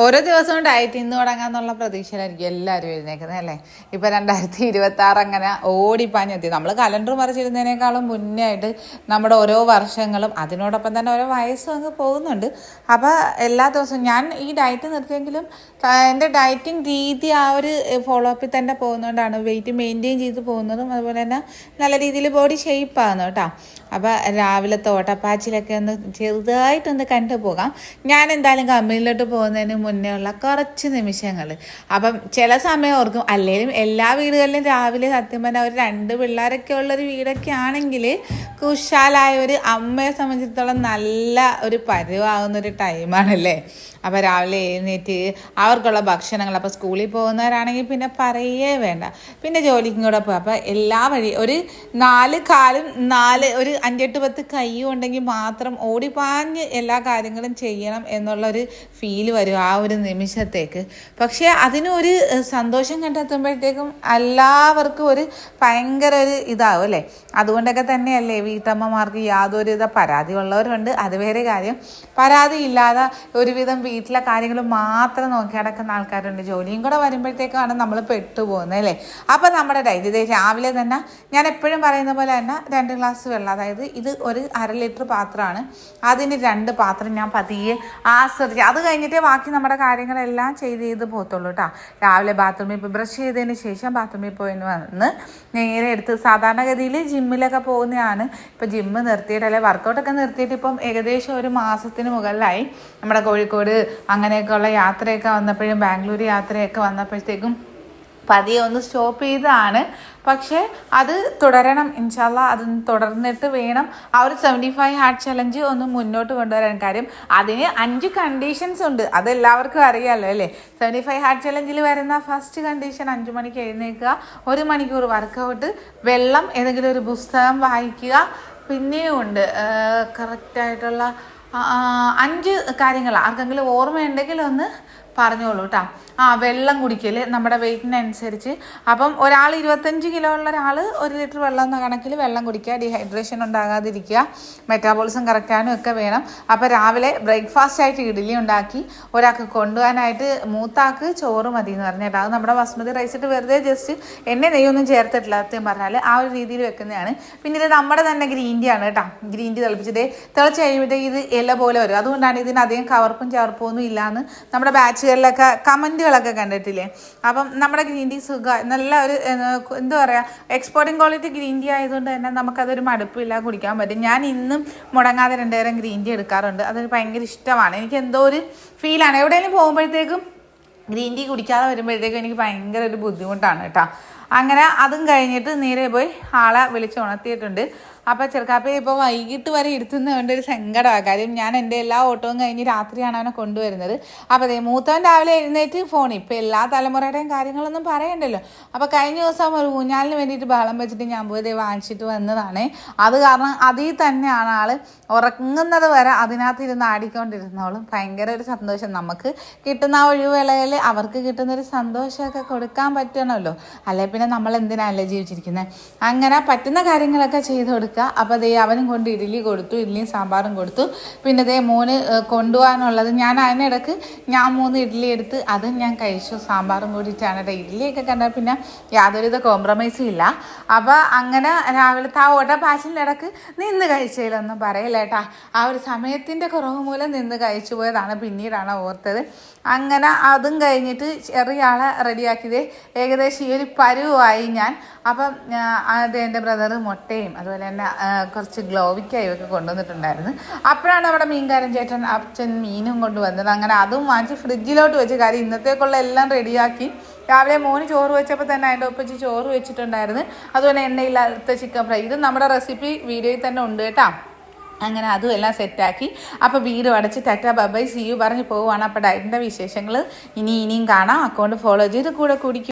ഓരോ ദിവസവും ഡയറ്റ് ഇന്ന് തുടങ്ങാന്നുള്ള പ്രതീക്ഷയിലായിരിക്കും എല്ലാവരും എഴുന്നേക്കുന്നത് അല്ലേ? ഇപ്പം രണ്ടായിരത്തി ഇരുപത്തി ആറ് അങ്ങനെ ഓടിപ്പാഞ്ഞെത്തി നമ്മൾ കലണ്ടർ മറിച്ചിരുന്നതിനേക്കാളും മുന്നേ ആയിട്ട് നമ്മുടെ ഓരോ വർഷങ്ങളും അതിനോടൊപ്പം തന്നെ ഓരോ വയസ്സും അങ്ങ് പോകുന്നുണ്ട്. അപ്പോൾ എല്ലാ ദിവസവും ഞാൻ ഈ ഡയറ്റ് നിർത്തിയെങ്കിലും എന്റെ ഡയറ്റിംഗ് രീതി ആ ഒരു ഫോളോ അപ്പിൽ തന്നെ പോകുന്നതുകൊണ്ടാണ് വെയിറ്റ് മെയിന്റെയിൻ ചെയ്ത് പോകുന്നതും അതുപോലെ തന്നെ നല്ല രീതിയിൽ ബോഡി ഷേപ്പ് ആകുന്നു കേട്ടോ അപ്പോൾ രാവിലത്തെ ഓട്ടപ്പാച്ചിലൊക്കെ ഒന്ന് ചെറുതായിട്ടൊന്ന് കണ്ടു പോകാം ഞാൻ എന്തായാലും കമ്പനിയിലോട്ട് പോകുന്നതിന് മുന്നേ ഉള്ള കുറച്ച് നിമിഷങ്ങൾ അപ്പം ചില സമയം ഓർക്കും അല്ലെങ്കിലും എല്ലാ വീടുകളിലും രാവിലെ സത്യം പറഞ്ഞാൽ ഒരു രണ്ട് പിള്ളേരൊക്കെ ഉള്ളൊരു വീടൊക്കെ ആണെങ്കിൽ കുശാലായ ഒരു അമ്മയെ സംബന്ധിച്ചിടത്തോളം നല്ല ഒരു പരുവാകുന്ന ഒരു ടൈമാണല്ലേ അപ്പോൾ രാവിലെ എഴുന്നേറ്റ് അവർക്കുള്ള ഭക്ഷണങ്ങൾ അപ്പോൾ സ്കൂളിൽ പോകുന്നവരാണെങ്കിൽ പിന്നെ പറയേ വേണ്ട. പിന്നെ ജോലിക്കും കൂടെ പോകും അപ്പോൾ എല്ലാ വഴി ഒരു നാല് കാലും നാല് ഒരു അഞ്ചെട്ട് പത്ത് കൈയും ഉണ്ടെങ്കിൽ മാത്രം ഓടിപ്പാഞ്ഞ് എല്ലാ കാര്യങ്ങളും ചെയ്യണം എന്നുള്ളൊരു ഫീൽ വരും ആ ഒരു നിമിഷത്തേക്ക്. പക്ഷേ അതിനൊരു സന്തോഷം കണ്ടെത്തുമ്പോഴത്തേക്കും എല്ലാവർക്കും ഒരു ഭയങ്കര ഒരു ഇതാവും അല്ലേ? അതുകൊണ്ടൊക്കെ തന്നെയല്ലേ വീട്ടമ്മമാർക്ക് യാതൊരുവിധ പരാതി ഉള്ളവരുണ്ട് അത് വേറെ കാര്യം. പരാതി ഇല്ലാതെ ഒരുവിധം വീട്ടിലെ കാര്യങ്ങൾ മാത്രം നോക്കി നടക്കുന്ന ആൾക്കാരുണ്ട്. ജോലിയും കൂടെ വരുമ്പോഴത്തേക്കാണ് നമ്മൾ പെട്ടുപോകുന്നത് അല്ലേ? അപ്പം നമ്മുടെ ഡയറ്റ് ഡേ രാവിലെ തന്നെ ഞാൻ എപ്പോഴും പറയുന്ന പോലെ തന്നെ രണ്ട് ഗ്ലാസ് വെള്ളം. അതായത് ഇത് ഒരു അര ലിറ്റർ പാത്രമാണ്. അതിന് രണ്ട് പാത്രം ഞാൻ പതിയെ ആസ്വദിച്ച് അത് കഴിഞ്ഞിട്ടേ ബാക്കി നമ്മുടെ കാര്യങ്ങളെല്ലാം ചെയ്ത് ചെയ്ത് പോകത്തുള്ളൂ കേട്ടോ രാവിലെ ബാത്റൂമിൽ പോയി ബ്രഷ് ചെയ്തതിന് ശേഷം ബാത്റൂമിൽ പോയി വന്ന് നേരെ എടുത്ത് സാധാരണഗതിയിൽ ജിമ്മിലൊക്കെ പോകുന്നതാണ് ഇപ്പം ജിമ്മ് നിർത്തിയിട്ട് അല്ലെങ്കിൽ വർക്കൗട്ടൊക്കെ നിർത്തിയിട്ട് ഇപ്പം ഏകദേശം ഒരു മാസത്തിന് മുകളിലായി. നമ്മുടെ കോഴിക്കോട് അങ്ങനെയൊക്കെ ഉള്ള യാത്രയൊക്കെ വന്നപ്പോഴും ബാംഗ്ലൂർ യാത്രയൊക്കെ വന്നപ്പോഴത്തേക്കും പതിയെ ഒന്ന് സ്റ്റോപ്പ് ചെയ്തതാണ്. പക്ഷേ അത് തുടരണം. ഇൻഷാല്ല അത് തുടർന്നിട്ട് വേണം. ആ ഒരു സെവന്റി ഫൈവ് ഹാർട്ട് ചലഞ്ച് ഒന്ന് മുന്നോട്ട് കൊണ്ടുവരാൻ. കാര്യം അതിന് അഞ്ച് കണ്ടീഷൻസ് ഉണ്ട്. അത് എല്ലാവർക്കും അറിയാമല്ലോ അല്ലേ? സെവന്റി ഫൈവ് ഹാർട്ട് ചലഞ്ചിൽ വരുന്ന ഫസ്റ്റ് കണ്ടീഷൻ അഞ്ച് മണിക്ക് എഴുന്നേൽക്കുക ഒരു മണിക്കൂർ വർക്കൗട്ട് വെള്ളം ഏതെങ്കിലും ഒരു പുസ്തകം വായിക്കുക പിന്നെയും ഉണ്ട് കറക്റ്റായിട്ടുള്ള അഞ്ച് കാര്യങ്ങൾ. ആർക്കെങ്കിലും ഓർമ്മയുണ്ടെങ്കിൽ ഒന്ന് പറഞ്ഞോളൂ കേട്ടോ ആ വെള്ളം കുടിക്കൽ നമ്മുടെ വെയിറ്റിനനുസരിച്ച് അപ്പം ഒരാൾ ഇരുപത്തഞ്ച് കിലോ ഉള്ള ഒരാൾ ഒരു ലിറ്റർ വെള്ളം എന്ന കണക്കിൽ വെള്ളം കുടിക്കുക ഡീഹൈഡ്രേഷൻ ഉണ്ടാകാതിരിക്കുക മെറ്റാബോളിസം കറക്റ്റാനും ഒക്കെ വേണം. അപ്പോൾ രാവിലെ ബ്രേക്ക്ഫാസ്റ്റ് ആയിട്ട് ഇഡ്ഡലി ഉണ്ടാക്കി ഒരാൾക്ക് കൊണ്ടുപോകാനായിട്ട് മൂത്താക്ക് ചോറ് മതി എന്ന് പറഞ്ഞിട്ട് അത് നമ്മുടെ ബസ്മതി റൈസ് ഇട്ട് വെറുതെ ജസ്റ്റ് എണ്ണ നെയ്യൊന്നും ചേർത്തിട്ടില്ല സത്യം പറഞ്ഞാൽ ആ ഒരു രീതിയിൽ വെക്കുന്നതാണ്. പിന്നെ ഇത് നമ്മുടെ തന്നെ ഗ്രീൻ ടീ ആണ് കേട്ടോ ഗ്രീൻ ടീ തിളപ്പിച്ചിട്ട് തിളച്ച് കഴിയുമ്പോഴത്തേക്ക് ഇത് ഇല പോലെ വരും. അതുകൊണ്ടാണ് ഇതിന് അധികം കവർപ്പും ചേർപ്പും ഒന്നും ഇല്ലാന്ന് നമ്മുടെ ബാച്ചുകളിലൊക്കെ കമന്റുകളൊക്കെ കണ്ടിട്ടില്ലേ? അപ്പം നമ്മുടെ ഗ്രീൻ ടീ സുഖ നല്ല ഒരു എന്താ പറയുക എക്സ്പോർട്ടിംഗ് ക്വാളിറ്റി ഗ്രീൻ ടീ ആയതുകൊണ്ട് തന്നെ നമുക്കതൊരു മടുപ്പില്ല കുടിക്കാൻ പറ്റും. ഞാൻ ഇന്നും മുടങ്ങാതെ രണ്ടുപേരും ഗ്രീൻ ടീ എടുക്കാറുണ്ട്. അതൊരു ഭയങ്കര ഇഷ്ടമാണ്. എനിക്ക് എന്തോ ഒരു ഫീലാണ് എവിടെയെങ്കിലും പോകുമ്പോഴത്തേക്കും ഗ്രീൻ ടീ കുടിക്കാതെ വരുമ്പോഴത്തേക്കും എനിക്ക് ഭയങ്കര ഒരു ബുദ്ധിമുട്ടാണ് കേട്ടോ. അങ്ങനെ അതും കഴിഞ്ഞിട്ട് നേരെ പോയി ആളെ വിളിച്ച് ഉണർത്തിയിട്ടുണ്ട്. അപ്പോൾ ചെറുക്കാപ്പയെ ഇപ്പോൾ വൈകിട്ട് വരെ ഇരുത്തുന്നതുകൊണ്ട് ഒരു സങ്കടമാണ് കാര്യം ഞാൻ എന്റെ എല്ലാ ഓട്ടവും കഴിഞ്ഞ് രാത്രിയാണ് അവനെ കൊണ്ടുവരുന്നത്. അപ്പോൾ അതേ മൂത്തവൻ രാവിലെ എഴുന്നേറ്റ് ഫോൺ ഇപ്പോൾ എല്ലാ തലമുറയുടെയും കാര്യങ്ങളൊന്നും പറയണ്ടല്ലോ. അപ്പോൾ കഴിഞ്ഞ ദിവസം ഒരു ഊഞ്ഞാലിന് വേണ്ടിയിട്ട് ബഹളം വെച്ചിട്ട് ഞാൻ പോയത് വാങ്ങിച്ചിട്ട് വന്നതാണ്. അത് കാരണം അതിൽ തന്നെയാണ് ആൾ ഉറങ്ങുന്നത് വരെ അതിനകത്ത് ഇരുന്ന് ആടിക്കൊണ്ടിരുന്നോളും. ഭയങ്കര ഒരു സന്തോഷം. നമുക്ക് കിട്ടുന്ന ആ ഒഴിവുവേളയിൽ അവർക്ക് കിട്ടുന്നൊരു സന്തോഷമൊക്കെ കൊടുക്കാൻ പറ്റണമല്ലോ. അല്ലെ പിന്നെ നമ്മൾ എന്തിനല്ലേ ജീവിച്ചിരിക്കുന്നത് അങ്ങനെ പറ്റുന്ന കാര്യങ്ങളൊക്കെ ചെയ്ത് കൊടുക്കുക. അപ്പോൾ ദേ അവനും കൊണ്ട് ഇഡ്ഡലി കൊടുത്തു ഇഡ്ഡലിയും സാമ്പാറും കൊടുത്തു. പിന്നെ ദേ മോന് കൊണ്ടുപോകാനുള്ളത് ഞാൻ അതിനിടക്ക് ഞാൻ മൂന്ന് ഇഡ്ഡലി എടുത്ത് അതും ഞാൻ കഴിച്ചു. സാമ്പാറും കൂടിയിട്ടാണ് കേട്ടോ ഇഡ്ഡലിയൊക്കെ കണ്ടാൽ പിന്നെ യാതൊരുവിധ കോംപ്രമൈസും ഇല്ല. അപ്പോൾ അങ്ങനെ രാവിലത്തെ ആ ഓട്ട പാച്ചിലിടക്ക് നിന്ന് കഴിച്ചതിലൊന്നും പറയില്ല കേട്ടാ. ആ ഒരു സമയത്തിന്റെ കുറവ് മൂലം നിന്ന് കഴിച്ചു പോയതാണ് പിന്നീടാണ് ഓർത്തത്. അങ്ങനെ അതും കഴിഞ്ഞിട്ട് ചെറിയ ആളെ റെഡിയാക്കിയത് ഏകദേശം ഈ ഒരു പരുവായി ഞാൻ. അപ്പം അത് എന്റെ ബ്രദർ മുട്ടയും അതുപോലെ തന്നെ കുറച്ച് ഗ്ലോവിക്കായും ഒക്കെ കൊണ്ടുവന്നിട്ടുണ്ടായിരുന്നു. അപ്പോഴാണ് അവിടെ മീൻകാരൻ ചേട്ടൻ അച്ഛൻ മീനും കൊണ്ടുവന്നത്. അങ്ങനെ അതും വാങ്ങിച്ച് ഫ്രിഡ്ജിലോട്ട് വെച്ച് കാര്യം ഇന്നത്തേക്കുള്ള എല്ലാം റെഡിയാക്കി. രാവിലെ മോന് ചോറ് വെച്ചപ്പോൾ തന്നെ അതിന്റെ ഒപ്പിച്ച് ചോറ് വെച്ചിട്ടുണ്ടായിരുന്നു. അതുപോലെ എണ്ണയില്ലാത്ത ചിക്കൻ ഫ്രൈ. ഇത് നമ്മുടെ റെസിപ്പി വീഡിയോയിൽ തന്നെ ഉണ്ട് കേട്ടോ. അങ്ങനെ അതും എല്ലാം സെറ്റാക്കി. അപ്പോൾ വീട് അടച്ച് ടാറ്റ ബബൈ സി യു പറഞ്ഞ് പോവുകയാണ്. അപ്പോൾ ഡയറ്റിന്റെ വിശേഷങ്ങൾ ഇനി ഇനിയും കാണാം. അക്കൗണ്ട് ഫോളോ ചെയ്ത് കൂടെ കുടിക്കും.